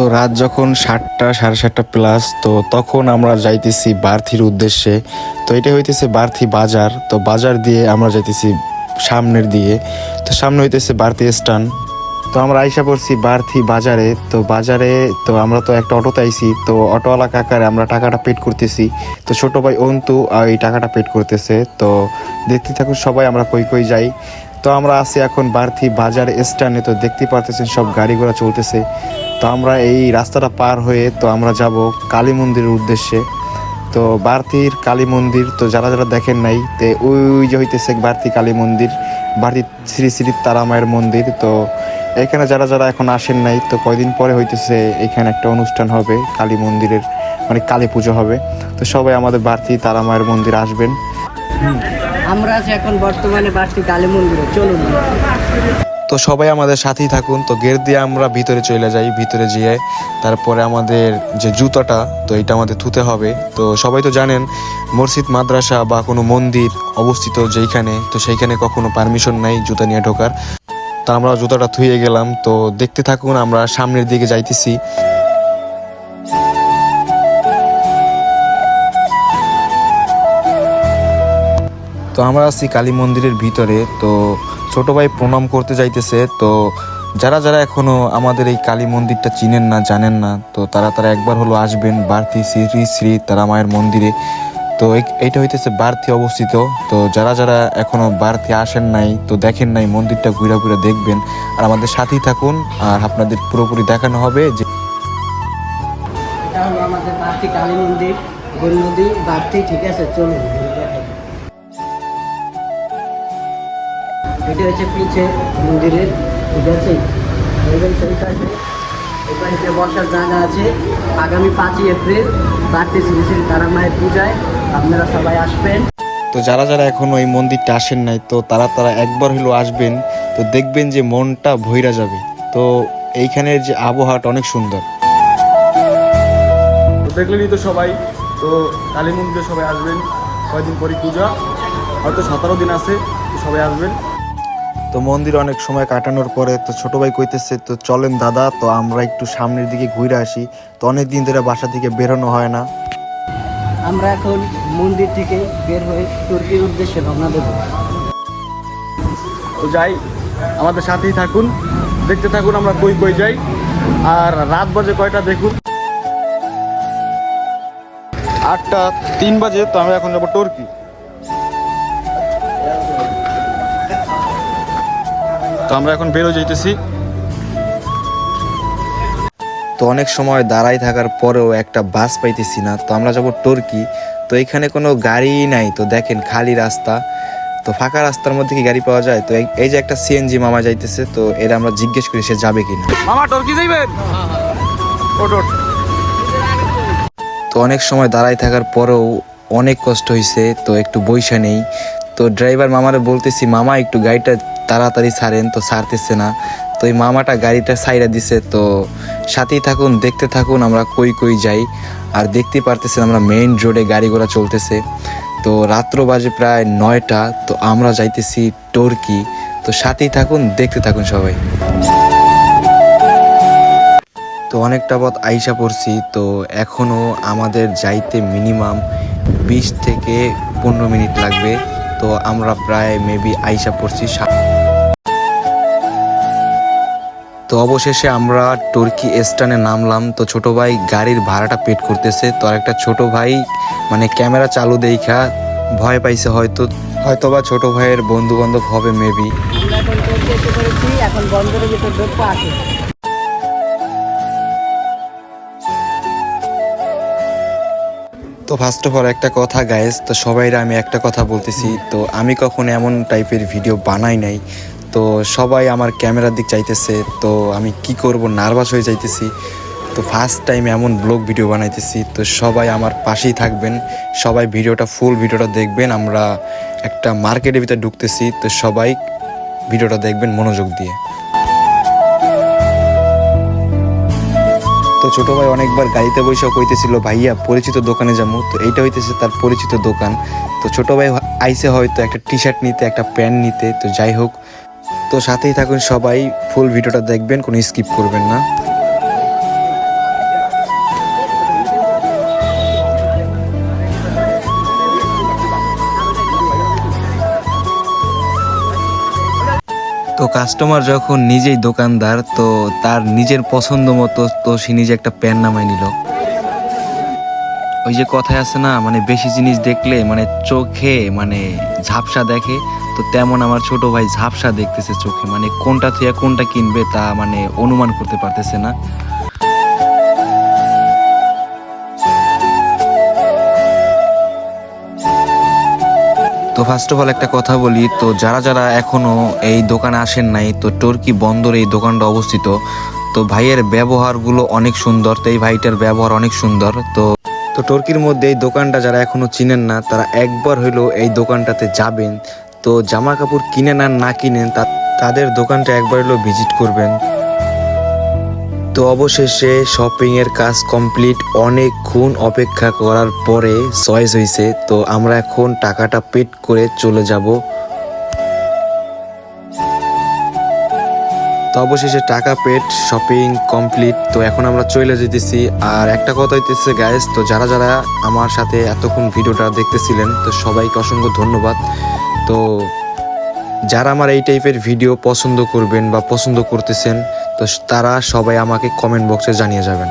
তো রাত যখন সাতটা, সাড়ে সাতটা প্লাস তো তখন আমরা যাইতেছি বার্থির উদ্দেশ্যে। তো এটা হইতেছে বার্থি বাজার। তো বাজার দিয়ে আমরা যাইতেছি সামনের দিয়ে। তো সামনে হইতেছে বার্থি স্টান তো আমরা আইসা পড়ছি বার্থি বাজারে। তো বাজারে তো আমরা তো একটা অটোতে আইছি। তো অটোওয়ালা কাকারে আমরা টাকাটা পেড করতেছি। তো ছোট ভাই অন্তু এই টাকাটা পেড করতেছে। তো দেখতে থাকুন সবাই, আমরা কই কই যাই। তো আমরা আছি এখন বার্থি বাজার স্ট্যান্ডে, তো দেখতে পারতেছেন সব গাড়ি ঘোড়া চলতেছে। তো আমরা এই রাস্তাটা পার হয়ে, তো আমরা যাব কালী মন্দিরের উদ্দেশ্যে। তো বার্থির কালী মন্দির, তো যারা যারা দেখেন নাই, তো ওই যে হইতেছে বার্থি কালী মন্দির, বার্থি শ্রী শ্রী তারামায়ের মন্দির। তো এখানে যারা যারা এখন আসেন নাই, তো কয়দিন পরে হইতেছে এখানে একটা অনুষ্ঠান হবে, কালী মন্দিরের মানে কালী পুজো হবে। তো সবাই আমাদের বার্থি তারামায়ের মন্দির আসবেন। আমরা আছি এখন বর্তমানে বাসটি কালী মন্দিরে চলুন। তো সবাই আমাদের সাথেই থাকুন। তো গেট দিয়ে আমরা ভিতরে চলে যাই, ভিতরে যেয়ে। তারপরে আমাদের যে জুতাটা, তো এটা আমাদের থুতে হবে। তো সবাই তো জানেন, মসজিদ, মাদ্রাসা বা কোনো মন্দির অবস্থিত যেইখানে, তো সেইখানে কখনো পারমিশন নাই জুতা নিয়ে ঢোকার। তা আমরা জুতাটা থুয়ে গেলাম। তো দেখতে থাকুন, আমরা সামনের দিকে যাইতেছি। তো আমরা আছি কালী মন্দিরের ভিতরে। তো ছোট ভাই প্রণাম করতে যাইতেছে। তো যারা যারা এখনও আমাদের এই কালী মন্দিরটা চিনেন না, জানেন না, তো তারা তারা একবার হলো আসবেন বার্থি শ্রী শ্রী তারা মায়ের মন্দিরে। তো এই- এইটা হইতেছে বার্থি অবস্থিত। তো যারা যারা এখনও বার্থি আসেন নাই, তো দেখেন নাই, মন্দিরটা ঘুরে ঘুরে দেখবেন। আর আমাদের সাথেই থাকুন, আর আপনাদের পুরোপুরি দেখানো হবে যে আমাদের বাড়তি কালী মন্দির নদী বাড়তি ঠিক আছে, চলুন। এটা হচ্ছে পিছে মন্দিরের ঠিক আছে? সেই এই পাশে বসার জায়গা আছে আগামী পাঁচই এপ্রিল বাড়তি শ্রী শ্রী তারা মায়ের পূজায় আপনারা সবাই আসবেন। তো যারা যারা এখনও এই মন্দিরটা আসেন নাই তো তারা তারা একবার হলেও আসবেন তো দেখবেন যে মনটা ভৈরা যাবে। তো এইখানের যে আবহাওয়াটা অনেক সুন্দর। তো দেখলেনই তো সবাই তো কালী মন্দিরে সবাই আসবেন কয়দিন পরই পূজা হয়তো সতেরো দিন আছে তো সবাই আসবেন। তো মন্দির অনেক সময় কাটানোর পরে তো ছোট ভাই কইতেছে তো চলেন দাদা তো আমরা একটু সামনের দিকে ঘুরে আসি। তো অনেক দিন ধরে বাসা থেকে বেরোনো হয় না। আমরা এখন মন্দির থেকে বের হয়ে তুর্কির উদ্দেশ্যে রওনা দেবো। তো যাই আমাদের সাথেই থাকুন দেখতে থাকুন আমরা কই কই যাই আর রাত বাজে কয়টা দেখুন। আটটা তিন বাজে তো আমরা এখন যাব টর্কি। তো আমরা এখন বেরো যাইতেছি। তো অনেক সময় দাঁড়াই থাকার পরেও একটা বাস পাইতেছি না। তো আমরা যাব টর্কি। তো এখানে কোনো গাড়ি নাই। তো দেখেন খালি রাস্তা। তো ফাঁকা রাস্তার মধ্যে কি গাড়ি পাওয়া যায়? তো এই- এই যে একটা সিএনজি মামা যাইতেছে তো এরা আমরা জিজ্ঞেস করি সে যাবে কিনা। মামা টর্কি যাইবেন? ওট ওট তো অনেক সময় দাঁড়াই থাকার পরেও অনেক কষ্ট হয়েছে তো একটু বৈশা নেই। তো ড্রাইভার মামারে বলতেছি, মামা, একটু গাড়িটা তাড়াতাড়ি ছাড়েন, তো ছাড়তেছে না। তো এই মামাটা গাড়িটা সাইরা দিছে, তো সাথেই থাকুন, দেখতে থাকুন, আমরা কই কই যাই। আর দেখতে পারতেছেন আমরা মেইন রোডে গাড়ি ঘোড়া চলতেছে। তো রাত্র বাজে প্রায় নয়টা, তো আমরা যাইতেছি টর্কি। তো সাথেই থাকুন, দেখতে থাকুন সবাই। তো অনেকটা পথ আইসা পড়ছি, তো এখনও আমাদের যাইতে মিনিমাম বিশ থেকে পনেরো মিনিট লাগবে। তো আমরা প্রায় মেবি আইসা পড়ছি তো অবশেষে আমরা টর্কি স্টানে নামলাম। তো ছোট ভাই গাড়ির ভাড়াটা পেট করতেছে। তো একটা ছোট ভাই মানে ক্যামেরা চালু দেখা ভয় পাইছে হয়তো। হয়তোবা ছোট ভাইয়ের বন্ধু বান্ধব হবে মেবি এখন ভিতর তো ফার্স্ট অফ অল একটা কথা গাইজ তো সবাইরা আমি একটা কথা বলতেছি, তো আমি কখনো এমন টাইপের ভিডিও বানাই নাই। তো সবাই আমার ক্যামেরার দিক চাইতেছে, তো আমি কি করব নার্ভাস হয়ে যাইতেছি। তো ফার্স্ট টাইম এমন ব্লগ ভিডিও বানাইতেছি, তো সবাই আমার পাশেই থাকবেন। সবাই ভিডিওটা ফুল ভিডিওটা দেখবেন। আমরা একটা মার্কেটের ভিতরে ঢুকতেছি, তো সবাই ভিডিওটা দেখবেন মনোযোগ দিয়ে। তো ছোট ভাই অনেকবার গাড়িতে বসে কইতেছিল, ভাইয়া, পরিচিত দোকানে যাব তো এইটা হইতেছে তার পরিচিত দোকান। তো ছোট ভাই আইসে হয়তো একটা টি শার্ট নিতে, একটা প্যান্ট নিতে, তো যাই হোক। তো সাথেই থাকুন সবাই, ফুল ভিডিওটা দেখবেন, কোনো স্কিপ করবেন না। কাস্টমার যখন নিজেই দোকানদার, তো তার নিজের পছন্দ মতো তো সে নিজে একটা প্যান নামায় নিল। ওই যে কথায় আছে না মানে বেশি জিনিস দেখলে মানে চোখে মানে ঝাপসা দেখে, তো তেমন আমার ছোট ভাই ঝাপসা দেখতেছে চোখে মানে কোনটা থেকে কোনটা কিনবে তা মানে অনুমান করতে পারতেছে না। তো ফার্স্ট অফ অল একটা কথা বলি, তো যারা যারা এখনও এই দোকানে আসেন নাই, তো টর্কি বন্দর এই দোকানটা অবস্থিত। তো ভাইয়ের ব্যবহারগুলো অনেক সুন্দর, তো এই ভাইটার ব্যবহার অনেক সুন্দর, তো তো টর্কির মধ্যে এই দোকানটা যারা এখনও চিনেন না, তারা একবার হইলেও এই দোকানটাতে যাবেন। তো জামা কাপড় কিনেন আর না কিনেন তাদের দোকানটা একবার হলেও ভিজিট করবেন। তো অবশেষে শপিং এর কাজ কমপ্লিট অনেকক্ষণ অপেক্ষা করার পরে চয়েস হয়েছে। তো আমরা এখন টাকাটা পেড করে চলে যাব। তো অবশেষে টাকা পেড, শপিং কমপ্লিট। তো এখন আমরা চলে যেতেছি। আর একটা কথা হইতেছে গ্যাস তো যারা যারা আমার সাথে এতক্ষণ ভিডিওটা দেখতেছিলেন, তো সবাইকে অসংখ্য ধন্যবাদ। তো যারা আমার এই টাইপের ভিডিও পছন্দ করবেন বা পছন্দ করতেছেন তো তারা সবাই আমাকে কমেন্ট বক্সে জানিয়ে যাবেন।